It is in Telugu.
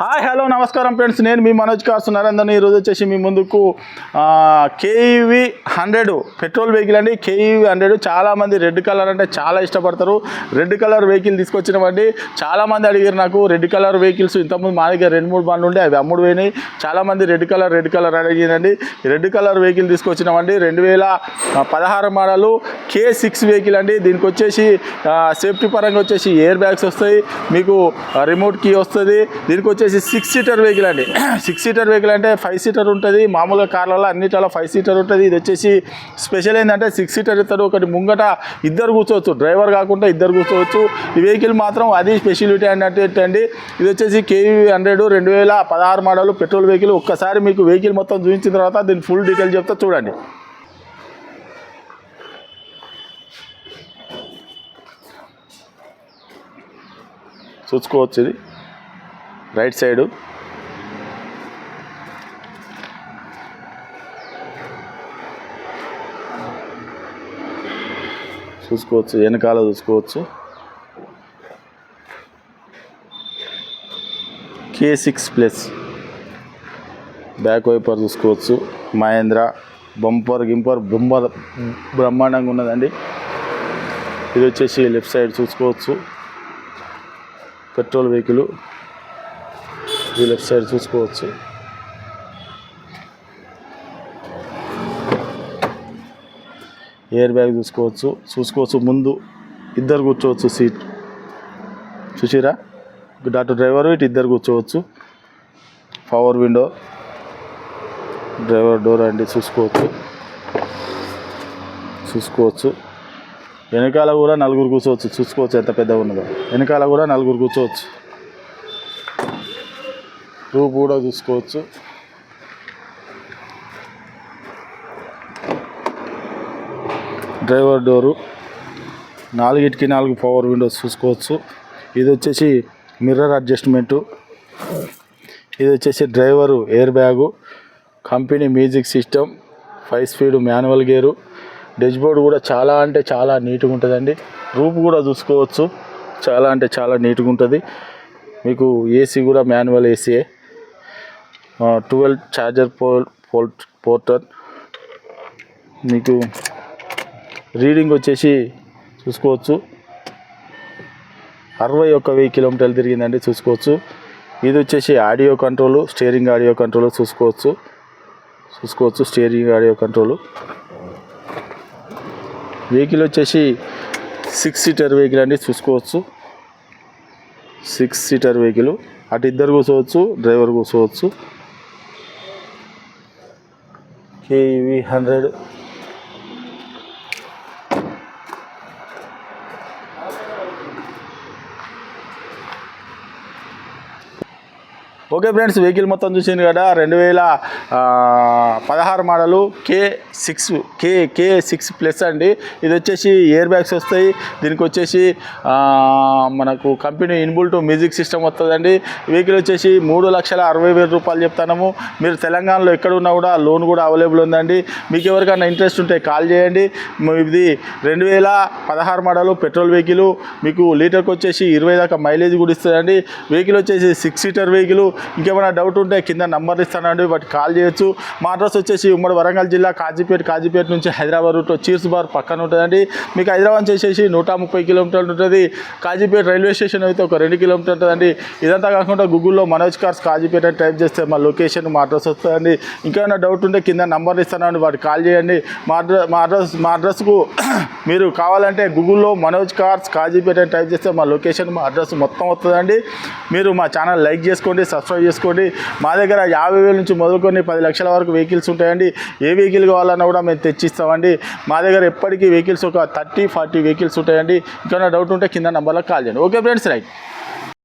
హాయ్ హలో నమస్కారం ఫ్రెండ్స్. నేను మీ మనోజ్ కార్స్ నరేందర్ని ఈరోజు వచ్చేసి మీ ముందుకు కేఈవి హండ్రెడ్ పెట్రోల్ వెహికల్ అండి. కేఈవి హండ్రెడ్ చాలామంది రెడ్ కలర్ అంటే చాలా ఇష్టపడతారు. రెడ్ కలర్ వెహికల్ తీసుకొచ్చినవండి. చాలామంది అడిగారు నాకు రెడ్ కలర్ వెహికల్స్ ఇంతకుముందు మా దగ్గర రెండు మూడు బండ్లు ఉండే అవి అమ్ముడు పోయినాయి. చాలామంది రెడ్ కలర్ రెడ్ కలర్ అడిగిందండి. రెడ్ కలర్ వెహికల్ తీసుకొచ్చినామండి రెండు వేల పదహారు మోడలు కే సిక్స్ వెహికల్ అండి. దీనికి వచ్చేసి సేఫ్టీ పరంగా వచ్చేసి ఎయిర్ బ్యాగ్స్ వస్తాయి. మీకు రిమోట్ కీ వస్తుంది. దీనికి వచ్చేసి సిక్స్ సీటర్ వెహికల్ అండి. సిక్స్ సీటర్ వెహికల్ అంటే ఫైవ్ సీటర్ ఉంటుంది. మామూలుగా కార్లలో అన్నిటిలో ఫైవ్ సీటర్ ఉంటుంది. ఇది వచ్చేసి స్పెషల్ ఏంటంటే సిక్స్ సీటర్ ఇస్తారు ఒకటి ముంగట ఇద్దరు కూర్చోవచ్చు. డ్రైవర్ కాకుండా ఇద్దరు కూర్చోవచ్చు. ఈ వెహికల్ మాత్రం అది స్పెషాలిటీ అన్నట్టు అండి ఇది వచ్చేసి కేవీ హండ్రెడ్ రెండు వేల పదహారు మోడల్ పెట్రోల్ వెహికల్ ఒక్కసారి మీకు వెహికల్ మొత్తం చూపించిన తర్వాత దీని ఫుల్ డీటెయిల్ చెప్తా చూడండి. చూసుకోవచ్చు ఇది. Right side. చూసుకోవచ్చు వెనకాల చూసుకోవచ్చు. K six plus back wiper చూసుకోవచ్చు. మహేంద్ర. బంపర్ గింపర్ బొమ్మ బ్రహ్మాండంగా ఉన్నదండి. ఇది వచ్చేసి లెఫ్ట్ సైడ్ చూసుకోవచ్చు. పెట్రోల్ వెహికల్ ఈ లెఫ్ట్ సైడ్ చూసుకోవచ్చు. ఎయిర్ బ్యాగ్ చూసుకోవచ్చు. చూసుకోవచ్చు ముందు ఇద్దరు కూర్చోవచ్చు సీట్. చూసిరా? డాక్టర్ అటు డ్రైవర్ ఇటు ఇద్దరు కూర్చోవచ్చు. పవర్ విండో డ్రైవర్ డోర్ అండి చూసుకోవచ్చు. చూసుకోవచ్చు. వెనకాల కూడా నలుగురు కూర్చోవచ్చు. చూసుకోవచ్చు ఎంత పెద్దగా ఉన్నదో. వెనకాల కూడా నలుగురు కూర్చోవచ్చు. టూ కూడా చూసుకోవచ్చు డ్రైవర్ డోరు నాలుగిటికి నాలుగు పవర్ విండోస్ చూసుకోవచ్చు. ఇది వచ్చేసి మిర్రర్ అడ్జస్ట్మెంటు ఇది వచ్చేసి driver airbag company music system five speed manual gear dashboard కూడా చాలా అంటే చాలా నీట్గా ఉంటుందండి. రూప్ కూడా చూసుకోవచ్చు. చాలా అంటే చాలా నీట్గా ఉంటుంది. మీకు ఏసీ కూడా మాన్యువల్ ఏసీయే ట్వెల్వ్ ఛార్జర్ పోల్ పోల్ట్ పోర్టర్ మీకు రీడింగ్ వచ్చేసి చూసుకోవచ్చు. అరవై ఒక్క వెయ్యి కిలోమీటర్లు తిరిగిందండి చూసుకోవచ్చు. ఇది వచ్చేసి audio control steering audio control చూసుకోవచ్చు. చూసుకోవచ్చు స్టీరింగ్ ఆడియో కంట్రోలు. వెహికల్ వచ్చేసి సిక్స్ సీటర్ వెహికల్ అండి చూసుకోవచ్చు. Six seater vehicle. అటు ఇద్దరు కూర్చోవచ్చు డ్రైవర్ కూర్చోవచ్చు. KV hundred okay friends vehicle మొత్తం చూసింది కదా రెండు వేల పదహారు model K six K K six plus అండి. ఇది వచ్చేసి ఇయర్ బ్యాగ్స్ వస్తాయి. దీనికి వచ్చేసి మనకు కంపెనీ ఇన్బుల్ట్ మ్యూజిక్ సిస్టమ్ వస్తుందండి. వెహికల్ వచ్చేసి మూడు లక్షల అరవై వేల రూపాయలు చెప్తాము మీరు తెలంగాణలో ఎక్కడున్నా కూడా లోన్ కూడా అవైలబుల్ ఉందండి. మీకు ఎవరికైనా ఇంట్రెస్ట్ ఉంటే కాల్ చేయండి. ఇది రెండు వేల పదహారు మోడలు పెట్రోల్ వెహికల్. మీకు లీటర్కి వచ్చేసి ఇరవై దాకా మైలేజ్ కూడా ఇస్తుందండి. వెహికల్ వచ్చేసి సిక్స్ సీటర్ వెహికల్. ఇంకేమైనా డౌట్ ఉంటే కింద నంబర్లు ఇస్తానండి వాటికి కాల్ చేయొచ్చు. మా అడ్రస్ వచ్చేసి ఉమ్మడి వరంగల్ జిల్లా కాజీపేట కాజీపేట నుంచి హైదరాబాద్ రూట్లో చీర్స్ బార్ పక్కన ఉంటుందండి. మీకు హైదరాబాద్ చేసేసి నూట ముప్పై కిలోమీటర్లు ఉంటుంది. కాజీపేట రైల్వే స్టేషన్ అయితే ఒక రెండు కిలోమీటర్ ఉంటుందండి. ఇదంతా కాకుండా గూగుల్లో మనోజ్ కార్స్ కాజీపేట అని టైప్ చేస్తే మా లొకేషన్ మా అడ్రస్ వస్తుందండి. ఇంకేమైనా డౌట్ ఉంటే కింద నంబర్లు ఇస్తానండి వాటికి కాల్ చేయండి. మా అడ్రస్ మా అడ్రస్ మా అడ్రస్కు మీరు కావాలంటే గూగుల్లో మనోజ్ కార్స్ కాజీపేట అని టైప్ చేస్తే మా లొకేషన్ మా అడ్రస్ మొత్తం వస్తుందండి. మీరు మా ఛానల్ లైక్ చేసుకోండి సబ్స్క్రైబ్ చేసుకోండి. మా దగ్గర యాభై వేల నుంచి మొదలుకొని పది లక్షల వరకు వెహికల్స్ ఉంటాయండి. ఏ వెహికల్ కావాలన్నా కూడా మేము తెచ్చిస్తామండి. మా దగ్గర ఎప్పటికీ వెహికల్స్ ఒక థర్టీ ఫార్టీ వెహికల్స్ ఉంటాయండి. ఇంకా డౌట్ ఉంటే కింద నెంబర్లో కాల్ చేయండి. Okay friends right.